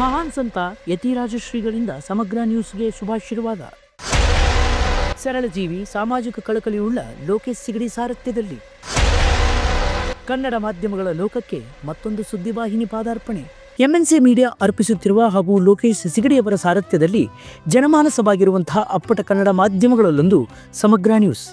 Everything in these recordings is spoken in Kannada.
ಮಹಾನ್ ಸಂತ ಯತಿರಾಜ ಶ್ರೀಗಳಿಂದ ಸಮಗ್ರ ನ್ಯೂಸ್ಗೆ ಶುಭಾಶೀರ್ವಾದ. ಸರಳ ಜೀವಿ ಸಾಮಾಜಿಕ ಕಳಕಳಿಯುಳ್ಳ ಲೋಕೇಶ್ ಸಿಗಡಿ ಸಾರಥ್ಯದಲ್ಲಿ. ಕನ್ನಡ ಮಾಧ್ಯಮಗಳ ಲೋಕಕ್ಕೆ ಮತ್ತೊಂದು ಸುದ್ದಿವಾಹಿನಿ ಪಾದಾರ್ಪಣೆ. ಎಂಎನ್ಸಿ ಮೀಡಿಯಾ ಅರ್ಪಿಸುತ್ತಿರುವ ಹಾಗೂ ಲೋಕೇಶ್ ಸಿಗಡಿಯವರ ಸಾರಥ್ಯದಲ್ಲಿ ಜನಮಾನಸವಾಗಿರುವಂತಹ ಅಪ್ಪಟ ಕನ್ನಡ ಮಾಧ್ಯಮಗಳಲ್ಲೊಂದು ಸಮಗ್ರ ನ್ಯೂಸ್.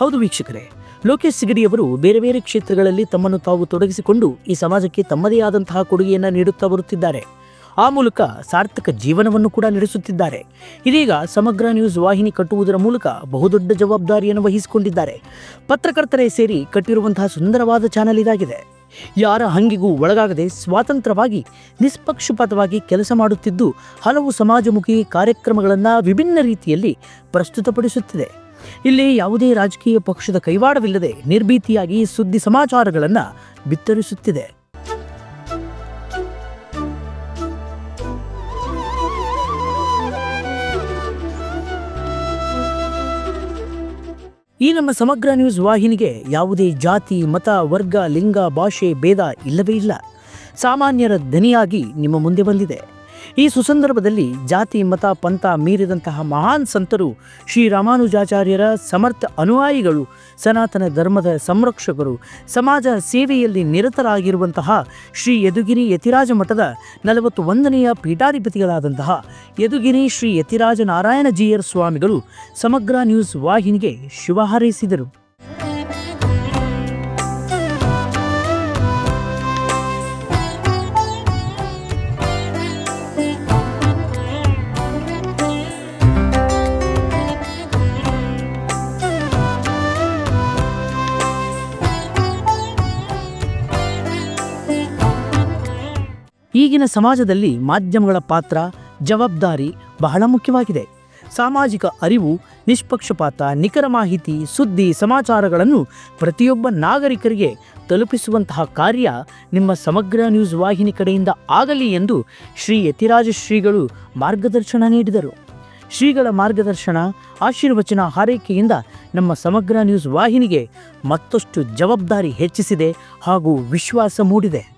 ಹೌದು ವೀಕ್ಷಕರೇ, ಲೋಕೇಶ್ ಸಿಗಡಿಯವರು ಬೇರೆ ಬೇರೆ ಕ್ಷೇತ್ರಗಳಲ್ಲಿ ತಮ್ಮನ್ನು ತಾವು ತೊಡಗಿಸಿಕೊಂಡು ಈ ಸಮಾಜಕ್ಕೆ ತಮ್ಮದೇ ಆದಂತಹ ಕೊಡುಗೆಯನ್ನು ನೀಡುತ್ತಾ ಬರುತ್ತಿದ್ದಾರೆ. ಆ ಮೂಲಕ ಸಾರ್ಥಕ ಜೀವನವನ್ನು ಕೂಡ ನಡೆಸುತ್ತಿದ್ದಾರೆ. ಇದೀಗ ಸಮಗ್ರ ನ್ಯೂಸ್ ವಾಹಿನಿ ಕಟ್ಟುವುದರ ಮೂಲಕ ಬಹುದೊಡ್ಡ ಜವಾಬ್ದಾರಿಯನ್ನು ವಹಿಸಿಕೊಂಡಿದ್ದಾರೆ. ಪತ್ರಕರ್ತರೇ ಸೇರಿ ಕಟ್ಟಿರುವಂತಹ ಸುಂದರವಾದ ಚಾನೆಲ್ ಇದಾಗಿದೆ. ಯಾರ ಹಂಗಿಗೂ ಒಳಗಾಗದೆ ಸ್ವಾತಂತ್ರ್ಯವಾಗಿ, ನಿಷ್ಪಕ್ಷಪಾತವಾಗಿ ಕೆಲಸ ಮಾಡುತ್ತಿದ್ದು, ಹಲವು ಸಮಾಜಮುಖಿ ಕಾರ್ಯಕ್ರಮಗಳನ್ನು ವಿಭಿನ್ನ ರೀತಿಯಲ್ಲಿ ಪ್ರಸ್ತುತಪಡಿಸುತ್ತಿದೆ. ಇಲ್ಲಿ ಯಾವುದೇ ರಾಜಕೀಯ ಪಕ್ಷದ ಕೈವಾಡವಿಲ್ಲದೆ ನಿರ್ಭೀತಿಯಾಗಿ ಸುದ್ದಿ ಸಮಾಚಾರಗಳನ್ನು ಬಿತ್ತರಿಸುತ್ತಿದೆ. ಈ ನಮ್ಮ ಸಮಗ್ರ ನ್ಯೂಸ್ ವಾಹಿನಿಗೆ ಯಾವುದೇ ಜಾತಿ, ಮತ, ವರ್ಗ, ಲಿಂಗ, ಭಾಷೆ, ಭೇದ ಇಲ್ಲವೇ ಇಲ್ಲ. ಸಾಮಾನ್ಯರ ಧ್ವನಿಯಾಗಿ ನಿಮ್ಮ ಮುಂದೆ ಬಂದಿದೆ. ಈ ಸುಸಂದರ್ಭದಲ್ಲಿ ಜಾತಿ, ಮತ, ಪಂಥ ಮೀರಿದಂತಹ ಮಹಾನ್ ಸಂತರು ಶ್ರೀ ರಾಮಾನುಜಾಚಾರ್ಯರ ಸಮರ್ಥ ಅನುಯಾಯಿಗಳು, ಸನಾತನ ಧರ್ಮದ ಸಂರಕ್ಷಕರು, ಸಮಾಜ ಸೇವೆಯಲ್ಲಿ ನಿರತರಾಗಿರುವಂತಹ ಶ್ರೀ ಯದುಗಿರಿ ಯತಿರಾಜ ಮಠದ ನಲವತ್ತು ಒಂದನೆಯ ಪೀಠಾಧಿಪತಿಗಳಾದಂತಹ ಯದುಗಿರಿ ಶ್ರೀ ಯತಿರಾಜ ನಾರಾಯಣ ಜೀಯರ್ ಸ್ವಾಮಿಗಳು ಸಮಗ್ರ ನ್ಯೂಸ್ ವಾಹಿನಿಗೆ ಶುಭ ಹಾರೈಸಿದರು. ಈಗಿನ ಸಮಾಜದಲ್ಲಿ ಮಾಧ್ಯಮಗಳ ಪಾತ್ರ ಜವಾಬ್ದಾರಿ ಬಹಳ ಮುಖ್ಯವಾಗಿದೆ. ಸಾಮಾಜಿಕ ಅರಿವು, ನಿಷ್ಪಕ್ಷಪಾತ, ನಿಖರ ಮಾಹಿತಿ, ಸುದ್ದಿ, ಸಮಾಚಾರಗಳನ್ನು ಪ್ರತಿಯೊಬ್ಬ ನಾಗರಿಕರಿಗೆ ತಲುಪಿಸುವಂತಹ ಕಾರ್ಯ ನಿಮ್ಮ ಸಮಗ್ರ ನ್ಯೂಸ್ ವಾಹಿನಿ ಕಡೆಯಿಂದ ಆಗಲಿ ಎಂದು ಶ್ರೀ ಯತಿರಾಜ ಶ್ರೀಗಳು ಮಾರ್ಗದರ್ಶನ ನೀಡಿದರು. ಶ್ರೀಗಳ ಮಾರ್ಗದರ್ಶನ, ಆಶೀರ್ವಚನ, ಹಾರೈಕೆಯಿಂದ ನಮ್ಮ ಸಮಗ್ರ ನ್ಯೂಸ್ ವಾಹಿನಿಗೆ ಮತ್ತಷ್ಟು ಜವಾಬ್ದಾರಿ ಹೆಚ್ಚಿಸಿದೆ ಹಾಗೂ ವಿಶ್ವಾಸ ಮೂಡಿದೆ.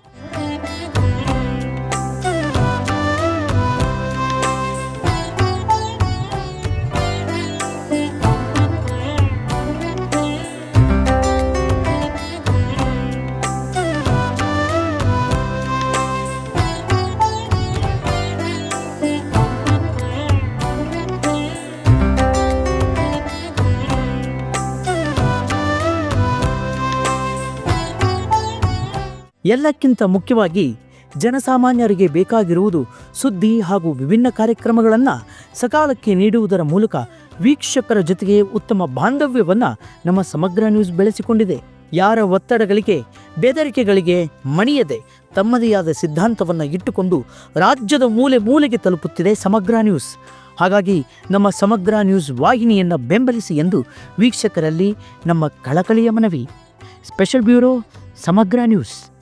ಎಲ್ಲಕ್ಕಿಂತ ಮುಖ್ಯವಾಗಿ ಜನಸಾಮಾನ್ಯರಿಗೆ ಬೇಕಾಗಿರುವುದು ಸುದ್ದಿ ಹಾಗೂ ವಿಭಿನ್ನ ಕಾರ್ಯಕ್ರಮಗಳನ್ನು ಸಕಾಲಕ್ಕೆ ನೀಡುವುದರ ಮೂಲಕ ವೀಕ್ಷಕರ ಜೊತೆಗೆ ಉತ್ತಮ ಬಾಂಧವ್ಯವನ್ನು ನಮ್ಮ ಸಮಗ್ರ ನ್ಯೂಸ್ ಬೆಳೆಸಿಕೊಂಡಿದೆ. ಯಾರ ಒತ್ತಡಗಳಿಗೆ, ಬೆದರಿಕೆಗಳಿಗೆ ಮಣಿಯದೆ ತಮ್ಮದೇ ಆದ ಸಿದ್ಧಾಂತವನ್ನು ಇಟ್ಟುಕೊಂಡು ರಾಜ್ಯದ ಮೂಲೆ ಮೂಲೆಗೆ ತಲುಪುತ್ತಿದೆ ಸಮಗ್ರ ನ್ಯೂಸ್. ಹಾಗಾಗಿ ನಮ್ಮ ಸಮಗ್ರ ನ್ಯೂಸ್ ವಾಹಿನಿಯನ್ನು ಬೆಂಬಲಿಸಿ ಎಂದು ವೀಕ್ಷಕರಲ್ಲಿ ನಮ್ಮ ಕಳಕಳಿಯ ಮನವಿ. ಸ್ಪೆಷಲ್ ಬ್ಯೂರೋ ಸಮಗ್ರ ನ್ಯೂಸ್.